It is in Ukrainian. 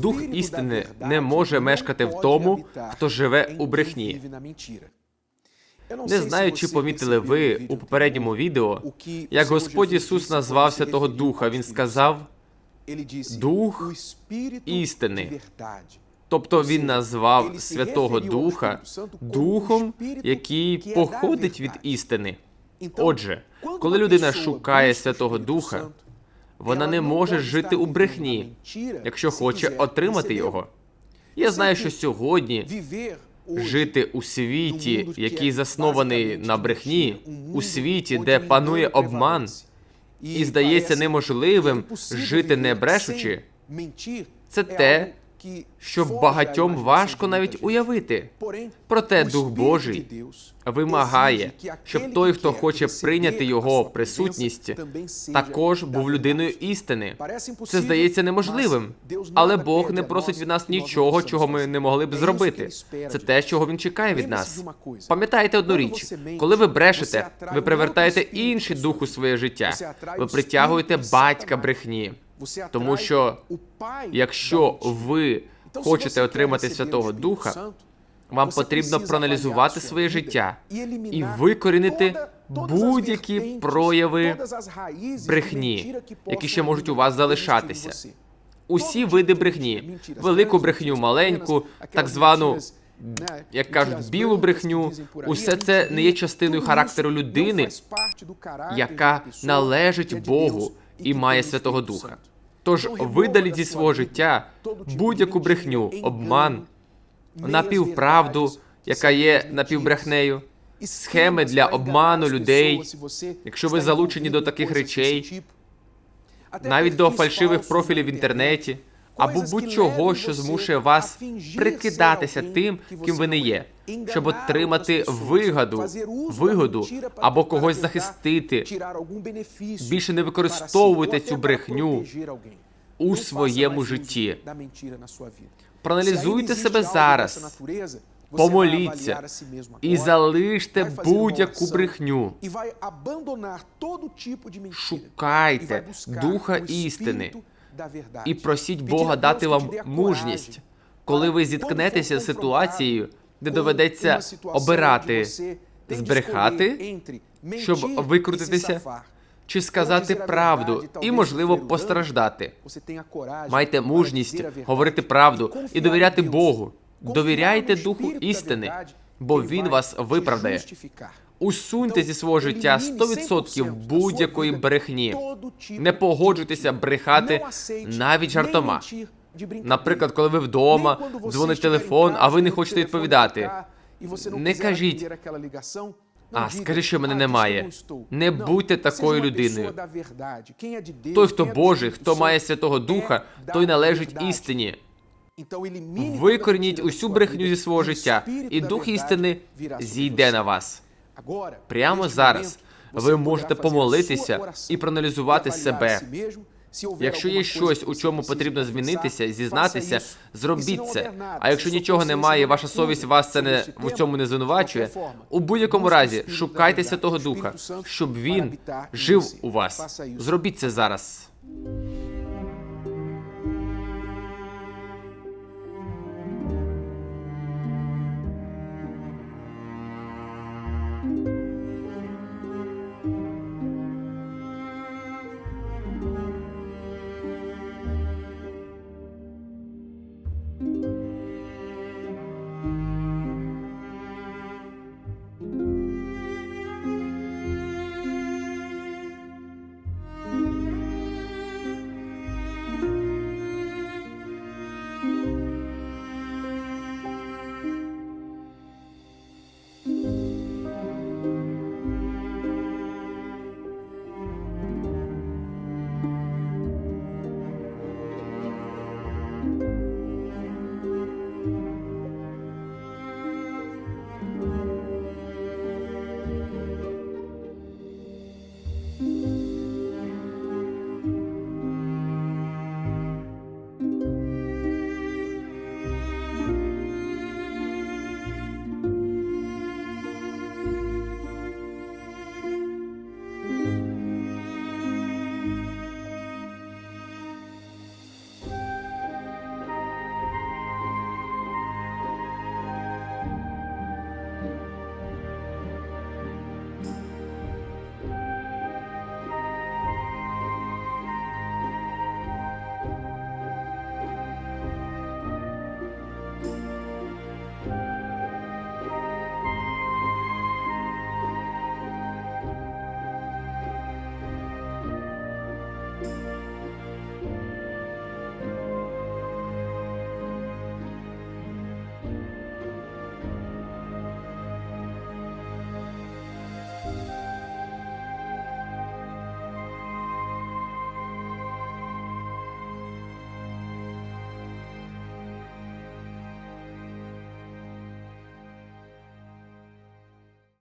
Дух істини не може мешкати в тому, хто живе у брехні. Не знаю, чи помітили ви у попередньому відео, як Господь Ісус назвав Святого Духа. Він сказав, Дух істини. тобто він назвав Святого Духа Духом, який походить від істини. Отже, коли людина шукає Святого Духа, вона не може жити у брехні, якщо хоче отримати його. Я знаю, що сьогодні жити у світі, який заснований на брехні, у світі, де панує обман, і здається неможливим жити не брешучи, це те, що багатьом важко навіть уявити. Проте Дух Божий вимагає, щоб той, хто хоче прийняти його присутність, також був людиною істини. Це здається неможливим, але Бог не просить від нас нічого, чого ми не могли б зробити. Це те, чого він чекає від нас. Пам'ятайте одну річ: коли ви брешете, ви привертаєте інший дух у своє життя. Ви притягуєте батька брехні. Тому що якщо ви хочете отримати Святого Духа, вам потрібно проаналізувати своє життя і викорінити будь-які прояви брехні, які ще можуть у вас залишатися. Усі види брехні, велику брехню, маленьку, так звану, як кажуть, білу брехню, усе це не є частиною характеру людини, яка належить Богу і має Святого Духа. Тож видаліть зі свого життя будь-яку брехню, обман, напівправду, яка є напівбрехнею, схеми для обману людей. Якщо ви залучені до таких речей, навіть до фальшивих профілів в інтернеті, або будь-чого, що змушує вас прикидатися тим, ким ви не є, щоб отримати вигоду, вигоду або когось захистити. Більше не використовуйте цю брехню у своєму житті. Проаналізуйте себе зараз, помоліться і залиште будь-яку брехню. Шукайте духа істини і просіть Бога дати вам мужність, коли ви зіткнетеся з ситуацією, де доведеться обирати, збрехати, щоб викрутитися, чи сказати правду і, можливо, постраждати. Майте мужність говорити правду і довіряти Богу. Довіряйте Духу істини, бо Він вас виправдає. Усуньте зі свого життя 100% будь-якої брехні. Не погоджуйтеся брехати навіть жартома. Наприклад, коли ви вдома, дзвонить телефон, а ви не хочете відповідати. Не кажіть, а скажи, що мене немає. Не будьте такою людиною. Той, хто Божий, хто має Святого Духа, той належить істині. Викорініть усю брехню зі свого життя, і дух істини зійде на вас. Прямо зараз ви можете помолитися і проаналізувати себе. Якщо є щось, у чому потрібно змінитися, зізнатися, зробіть це. А якщо нічого немає, ваша совість вас це не в цьому не звинувачує. У будь-якому разі шукайте Святого Духа, щоб він жив у вас. Зробіть це зараз.